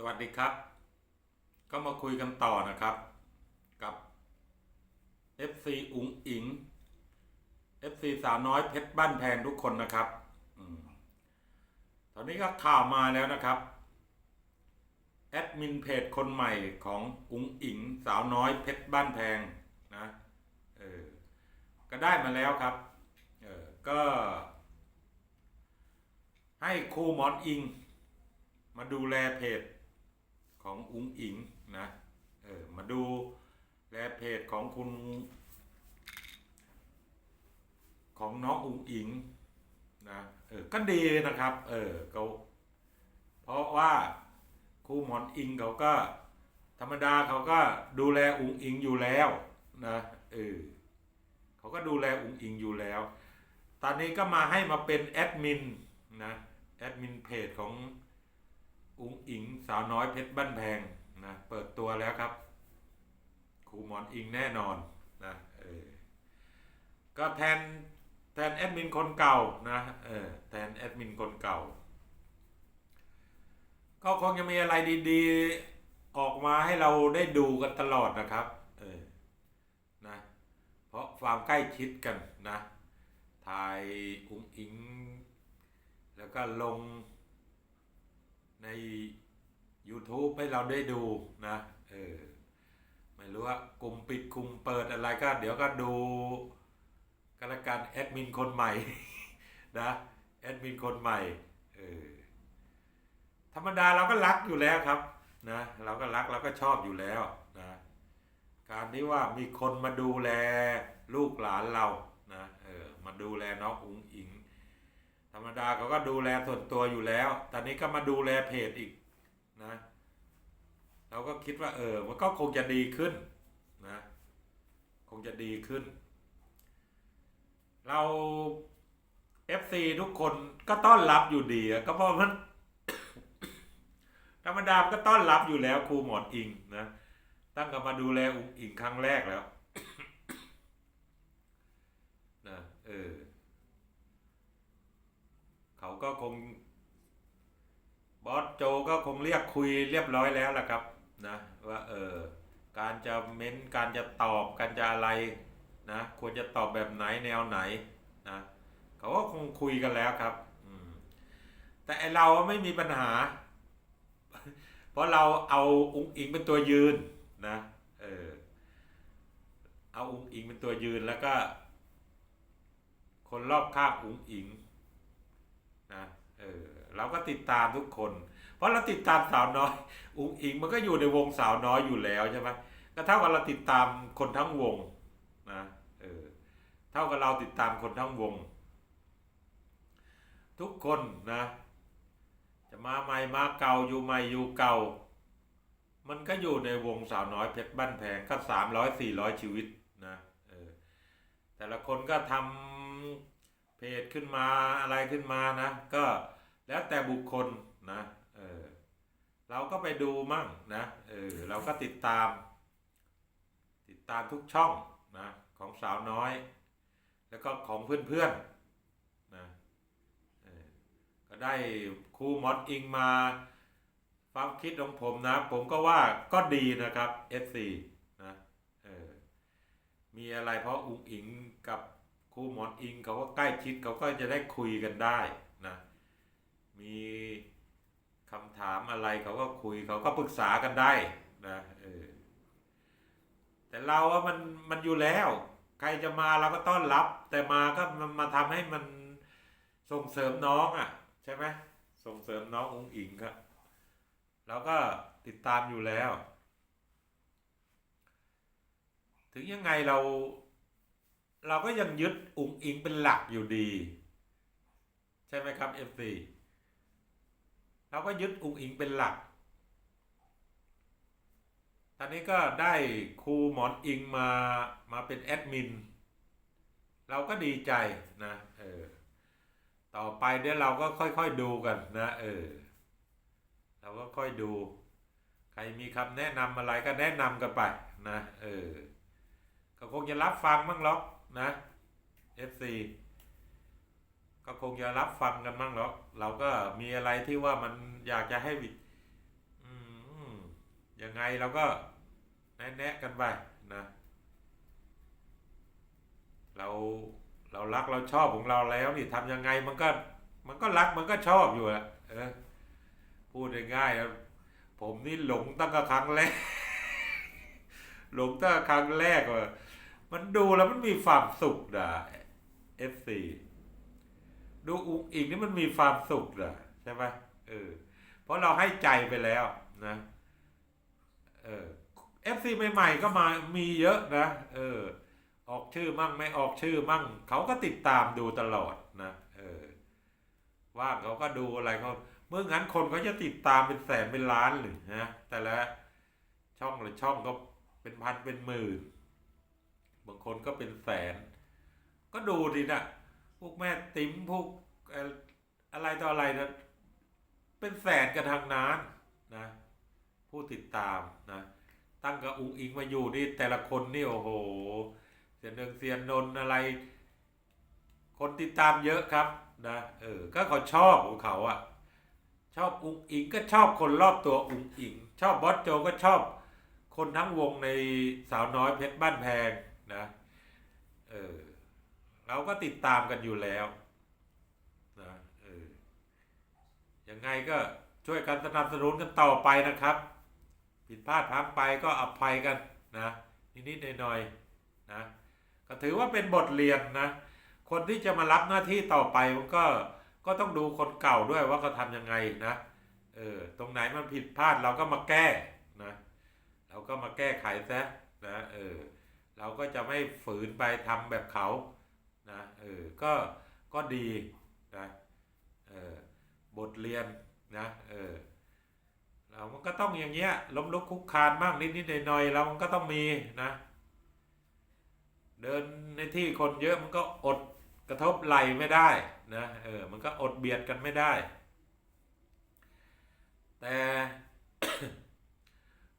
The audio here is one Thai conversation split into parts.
สวัสดีครับ ก็มาคุยกันต่อนะครับ กับ FC อุ๋งอิง FC สาวน้อยเพชรบ้านแพงทุกคนนะครับอตอนนี้ก็ข่าวมาแล้วนะครับ แอดมินเพจคนใหม่ของอุ๋งอิง สาวน้อยเพชรบ้านแพงนะเออก็ได้มาแล้วครับ เออก็ ให้ครูหมอนอิงมาดูแลเพจ ของอุ๋งอิงนะเออมาดูแลเพจของคุณ ของน้องอุ๋งอิงนะเออก็ดีนะครับ เออเขาเพราะว่าครูหมอนอิงเขาก็ ธรรมดาเขาก็ดูแลอุ๋งอิงอยู่แล้วนะเออเขาก็ดูแลอุ๋งอิงอยู่แล้ว ตอนนี้ก็มาให้มาเป็นแอดมินนะแอดมินเพจของ อุ้งอิงสาวน้อยเพชรบ้านแพงนะเปิดตัวแล้วครับครูหมอนอิงแน่นอนนะเออก็แทนแทนแอดมินคนเก่านะเออแทนแอดมินคนเก่า ก็คงจะมีอะไรดีๆออกมาให้เราได้ดูกันตลอดนะครับเออนะเพราะความใกล้ชิดกันนะถ่ายอุ้งอิง แล้วก็ลง ใน YouTube ให้เราได้ดูนะเออไม่รู้ว่ากลุ่มปิดกลุ่มเปิดอะไรก็เดี๋ยวก็ดูกันละกันแอดมินคนใหม่นะแอดมินคนใหม่เออธรรมดาเราก็รักอยู่แล้วครับนะเราก็รักเราก็ชอบอยู่แล้วนะการที่ว่ามีคนมาดูแลลูกหลานเรานะเออมาดูแลน้องอุ๋งอิง ธรรมดาเขาก็ดูแลส่วนตัวอยู่แล้ว ตอนนี้ก็มาดูแลเพจอีกนะ เราก็คิดว่าเออ มันก็คงจะดีขึ้นนะ คงจะดีขึ้น เรา FC ทุกคนก็ต้อนรับอยู่ดีก็เพราะมันธรรมดาก็ต้อนรับอยู่แล้วครูหมอนอิงนะ ตั้งกับมาดูแลอุงอิงครั้งแรกแล้วนะเออ เขาก็คงบอสโจก็คงเรียกคุยเรียบร้อยแล้วล่ะครับนะว่าเออการจะเม้นการจะตอบการจะอะไรนะควรจะตอบแบบไหนแนวไหนนะเขาก็คงคุยกันแล้วครับแต่ไอเราไม่มีปัญหา เพราะเราเอาอุ้งอิงเป็นตัวยืนนะเออเอาอุ้งอิงเป็นตัวยืนแล้วก็ คนรอบข้างอุ้งอิง นะเออเราก็ติดตามทุกคน เพราะเราติดตามสาวน้อย อุ๋งอิงมันก็อยู่ในวงสาวน้อยอยู่แล้วใช่ไหมก็เท่ากับเราติดตามคนทั้งวงนะเออเท่ากับเราติดตามคนทั้งวง ทุกคนนะ จะมาใหม่มาเก่าอยู่ใหม่อยู่เก่า มันก็อยู่ในวงสาวน้อยเพชรบ้านแพงก็สามร้อยสี่ร้อยชีวิตนะเออแต่ละคนก็ทำ เพจขึ้นมาอะไรขึ้นมานะ ก็แล้วแต่บุคคลนะเออเราก็ไปดูมั่งนะเออเราก็ติดตาม ติดตามทุกช่องนะของสาวน้อย แล้วก็ของเพื่อนๆนะเออก็ได้ครูมอดอิงมาความคิดของผมนะ ผมก็ว่าก็ดีนะครับ FC นะเออมีอะไรเพราะอุ๋งอิงกับ ครูหมอนอิงเขาก็ใกล้ชิดเขาก็จะได้คุยกันได้นะมีคำถามอะไรเขาก็คุยเขาก็ปรึกษากันได้นะเออแต่เราว่ามันมันอยู่แล้ว ใครจะมาเราก็ต้อนรับ แต่มาก็มามาทำให้มันส่งเสริมน้องอะ ใช่ไหมส่งเสริมน้ององอิงครับเราก็ติดตามอยู่แล้ว ถึงยังไงเรา เราก็ยังยึดอุ๋งอิงเป็นหลักอยู่ดี ใช่ไหมครับเอฟซีเราก็ยึดอุ๋งอิงเป็นหลัก ตอนนี้ก็ได้ครูหมอนอิงมามาเป็นแอดมิน เราก็ดีใจนะเออต่อไปเดี๋ยวเราก็ค่อยๆดูกันนะเออเราก็ค่อยดู ใครมีคำแนะนำอะไรก็แนะนำกันไปนะเออก็คงจะรับฟังบ้างหรอก นะ FC ก็คงจะรับฟังกันบ้างหรอกเราก็มีอะไรที่ว่ามันอยากจะให้อยังไงเราก็แนะแนะกันไปนะ เราเรารักเราชอบของเราแล้วนี่ทำยังไงมันก็มันก็รักมันก็ชอบอยู่อะพูดง่ายๆผมนี่หลงตั้งแต่ครั้งแรก หลงตั้งแต่ครั้งแรกว่า มันดูแล้วมันมีความสุขนะเอฟซีดูอุกอีกนี่มันมีความสุขนะใช่ไหมเออ เพราะเราให้ใจไปแล้วนะ เออเอฟซีใหม่ๆก็มามีเยอะนะเออ ออกชื่อมั่งไม่ออกชื่อมั่งเขาก็ติดตามดูตลอดนะเออ ว่างเขาก็ดูอะไรเขาเมื่องั้นคนเขาจะติดตามเป็นแสนเป็นล้านหรือนะแต่ละช่องหรือช่องก็เป็นพันเป็นหมื่น บางคนก็เป็นแสน ก็ดูดินะพวกแม่ติ๋มพวกอะไรต่ออะไรนะเป็นแสนกันทางนั้นนะ ผู้ติดตามนะ ตั้งกับอุงอิงมาอยู่นี่แต่ละคนนี่โอ้โห เสียนเนืองเสียนนนอะไร คนติดตามเยอะครับนะเออก็เขาชอบของเขาอะชอบอุงอิงก็ชอบคนรอบตัวอุงอิง ชอบบอสโจก็ชอบคนทั้งวงในสาวน้อยเพชรบ้านแพง นะเออเราก็ติดตามกันอยู่แล้วนะเออยังไงก็ช่วยกันสนับสนุนกันต่อไปนะครับ ผิดพลาดพลั้งไปก็อภัยกันนะนิดๆหน่อยๆนะก็ถือว่าเป็นบทเรียนนะ คนที่จะมารับหน้าที่ต่อไปมันก็ก็ต้องดูคนเก่าด้วยว่าเขาทำยังไงนะเออตรงไหนมันผิดพลาดเราก็มาแก้นะเราก็มาแก้ไขซะนะเออ เราก็จะไม่ฝืนไปทำแบบเขานะเออก็ก็ดีนะเออบทเรียนนะเออเรามันก็ต้องอย่างเงี้ยล้มลุกคลุกคลานบ้างนิดๆหน่อยๆเรามันก็ต้องมีนะเดินในที่คนเยอะมันก็อดกระทบไหลไม่ได้นะเออมันก็อดเบียดกันไม่ได้ แต่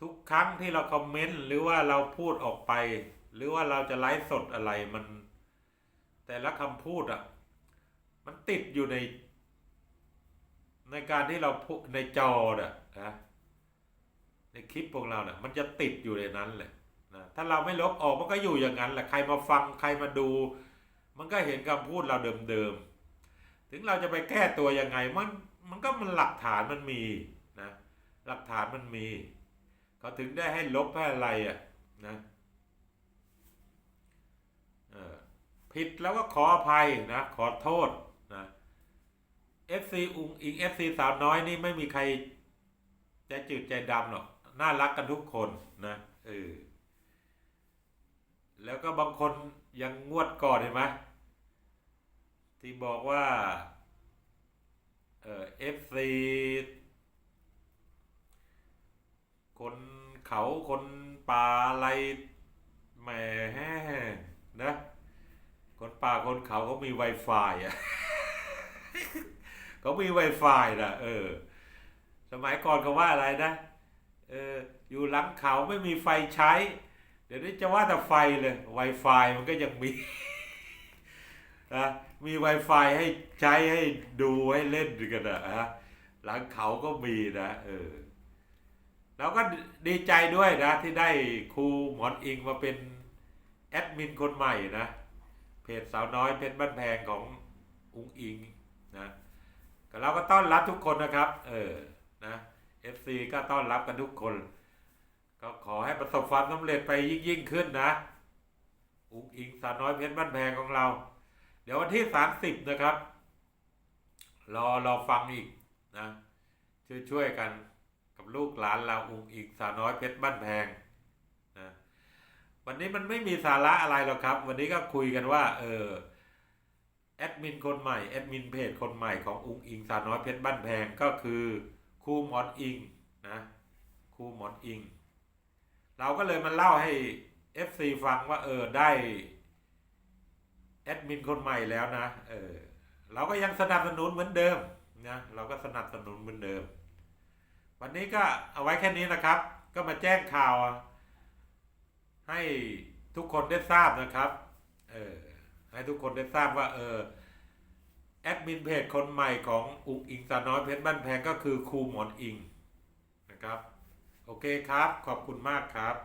ทุกครั้งที่เราคอมเมนต์หรือว่าเราพูดออกไป หรือว่าเราจะไลฟ์สดอะไรมัน แต่ละคำพูดอะ มันติดอยู่ใน ในการที่เราพูดในจอน่ะนะในคลิปพวกเราเนี่ยมันจะติดอยู่ในนั้นเลยนะถ้าเราไม่ลบออกมันก็อยู่อย่างนั้นแหละใครมาฟังใครมาดู มันก็เห็นคำพูดเราเดิมๆถึงเราจะไปแก้ตัวยังไงมันมันก็มันหลักฐานมันมีนะหลักฐานมันมีเขาถึงได้ให้ลบให้อะไรอะนะเออ ผิดแล้วก็ขออภัยนะ ขอโทษนะ FC อุงอิง FC สาวน้อยนี่ไม่มีใครใจจืดใจดำหรอก น่ารักกันทุกคนนะเออแล้วก็บางคนยังงวดก่อนเห็นไหมที่บอกว่า เออ FC คนเขาคนป่าอะไรแหมนะ ป่าคนเขาเขามี Wi-Fi อะเขามี Wi-Fi นะเออ สมัยก่อนเขาว่าอะไรนะ เออ อยู่หลังเขาไม่มีไฟใช้ เดี๋ยวนี้จะว่าแต่ไฟเลย Wi-Fi มันก็ยังมีนะมี Wi-Fi ให้ใช้ให้ดูให้เล่นกันนะฮะหลังเขาก็มีนะ เออเราก็ดีใจด้วยนะ ที่ได้ครูหมอนอิงมาเป็นแอดมินคนใหม่นะ จสาวน้อยเพชรบ้านแพงของอุ้งอิงนะก็เราก็ต้อนรับทุกคนนะครับ เออนะ FC ก็ต้อนรับกันทุกคน ก็ขอให้ประสบความสำเร็จไปยิ่งยิ่งขึ้นนะอุ้งอิงสาวน้อยเพชรบ้านแพงของเรา เดี๋ยววันที่30นะครับ รอรอฟังอีกนะช่วยช่วยๆกันกับลูกหลานเราอุ้งอิงสาวน้อยเพชรบ้านแพง วันนี้มันไม่มีสาระอะไรหรอกครับ วันนี้ก็คุยกันว่า เออแอดมินคนใหม่แอดมินเพจคนใหม่ของอุงอิงสาวน้อยเพชรบ้านแพงก็คือครูหมอนอิงนะครูหมอนอิง เราก็เลยมาเล่าให้ FC ฟังว่าเออได้แอดมินคนใหม่แล้วนะเออเราก็ยังสนับสนุนเหมือนเดิมนะเราก็สนับสนุนเหมือนเดิม วันนี้ก็เอาไว้แค่นี้นะครับ ก็มาแจ้งข่าว ให้ทุกคนได้ทราบนะครับเออให้ทุกคนได้ทราบว่าเออแอดมินเพจคนใหม่ของอุงอิงสาน้อยเพชรบ้านแพงก็คือครูหมอนอิงนะครับ โอเคครับ ขอบคุณมากครับ